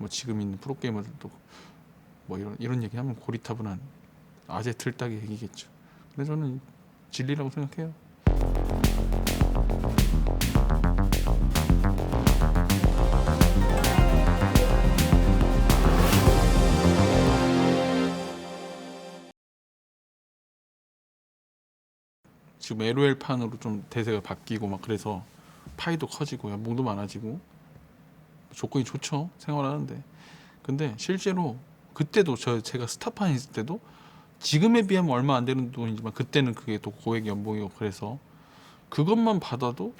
뭐 지금 있는 프로게이머들도 뭐 이런 이런 얘기하면 고리타분한 아재 틀딱이 얘기겠죠. 근데 저는 진리라고 생각해요. 지금 LOL 판으로 좀 대세가 바뀌고 막 그래서 파이도 커지고 연봉도 많아지고 조건이 좋죠. 생활하는데. 근데 실제로 그때도 저 제가 스타판 있을 때도 지금에 비하면 얼마 안 되는 돈이지만 그때는 그게 또 고액 연봉이고 그래서 그것만 받아도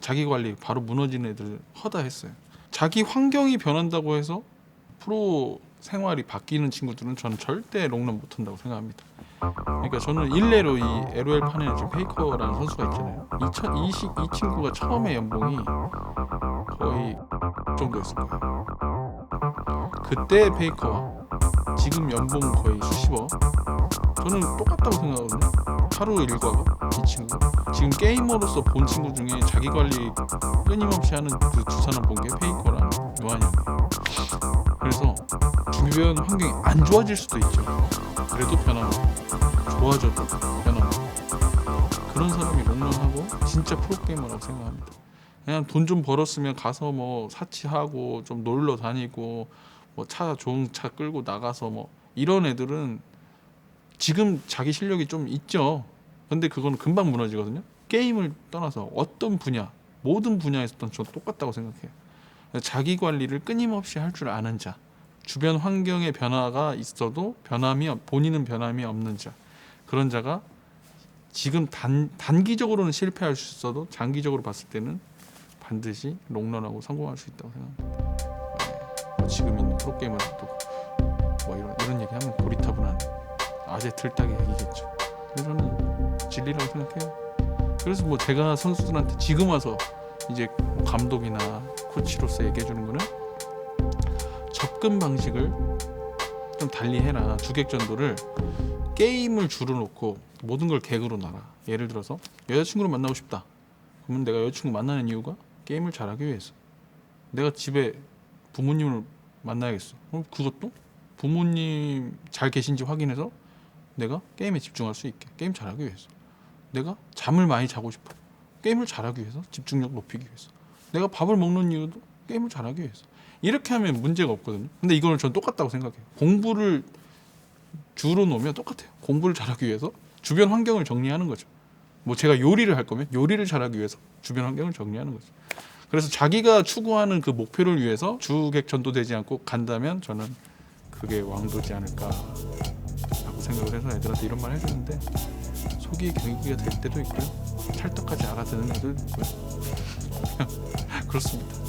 자기 관리 바로 무너지는 애들 허다했어요. 자기 환경이 변한다고 해서 프로 생활이 바뀌는 친구들은 저는 절대 롱런 못한다고 생각합니다. 그러니까 저는 일례로 이 LOL 판에는 지금 페이커라는 선수가 있잖아요. 2020이 친구가 처음에 연봉이 그 정도였을 거예요. 그때 페이커와 지금 연봉 거의 수십억. 저는 똑같다고 생각하거든요. 하루 일과가 이 친구. 지금 게이머로서 본 친구 중에 자기 관리 끊임없이 하는 그 두 사람 본 게 페이커랑 요한이에요. 그래서 주변 환경이 안 좋아질 수도 있죠. 그래도 변하고 좋아져도 변하고 그런 사람이 롱런하고 진짜 프로게이머라고 생각합니다. 그냥 돈 좀 벌었으면 가서 뭐 사치하고 좀 놀러 다니고 뭐 차 좋은 차 끌고 나가서 뭐 이런 애들은 지금 자기 실력이 좀 있죠. 근데 그거는 금방 무너지거든요. 게임을 떠나서 어떤 분야 모든 분야에서든 저 똑같다고 생각해요. 자기 관리를 끊임없이 할 줄 아는 자, 주변 환경의 변화가 있어도 변함이 없- 본인은 변함이 없는 자 그런 자가 지금 단 단기적으로는 실패할 수 있어도 장기적으로 봤을 때는 반드시 롱런하고 성공할 수 있다고 생각합니다. 네. 뭐 지금 있는 프로게이머들도 뭐 이런 이런 얘기하면 고리타분한 아재 틀딱이 얘기겠죠. 저는 진리라고 생각해요. 그래서 뭐 제가 선수들한테 지금 와서 이제 뭐 감독이나 코치로서 얘기해 주는 거는 접근 방식을 좀 달리 해라. 주객전도를 게임을 주로 놓고 모든 걸 객으로 놔라. 예를 들어서 여자친구를 만나고 싶다. 그러면 내가 여자친구 만나는 이유가 게임을 잘하기 위해서. 내가 집에 부모님을 만나야겠어. 그럼 그것도 부모님 잘 계신지 확인해서 내가 게임에 집중할 수 있게 게임 잘하기 위해서. 내가 잠을 많이 자고 싶어. 게임을 잘하기 위해서 집중력 높이기 위해서. 내가 밥을 먹는 이유도 게임을 잘하기 위해서. 이렇게 하면 문제가 없거든요. 근데 이거는 전 똑같다고 생각해요. 공부를 주로 놓으면 똑같아요. 공부를 잘하기 위해서 주변 환경을 정리하는 거죠. 뭐 제가 요리를 할 거면 요리를 잘하기 위해서 주변 환경을 정리하는 거죠. 그래서 자기가 추구하는 그 목표를 위해서 주객 전도되지 않고 간다면 저는 그게 왕도지 않을까 라고 생각을 해서 애들한테 이런 말 해주는데 속이 경기가 될 때도 있고요. 찰떡까지 알아듣는 애들도 있고요. 그렇습니다.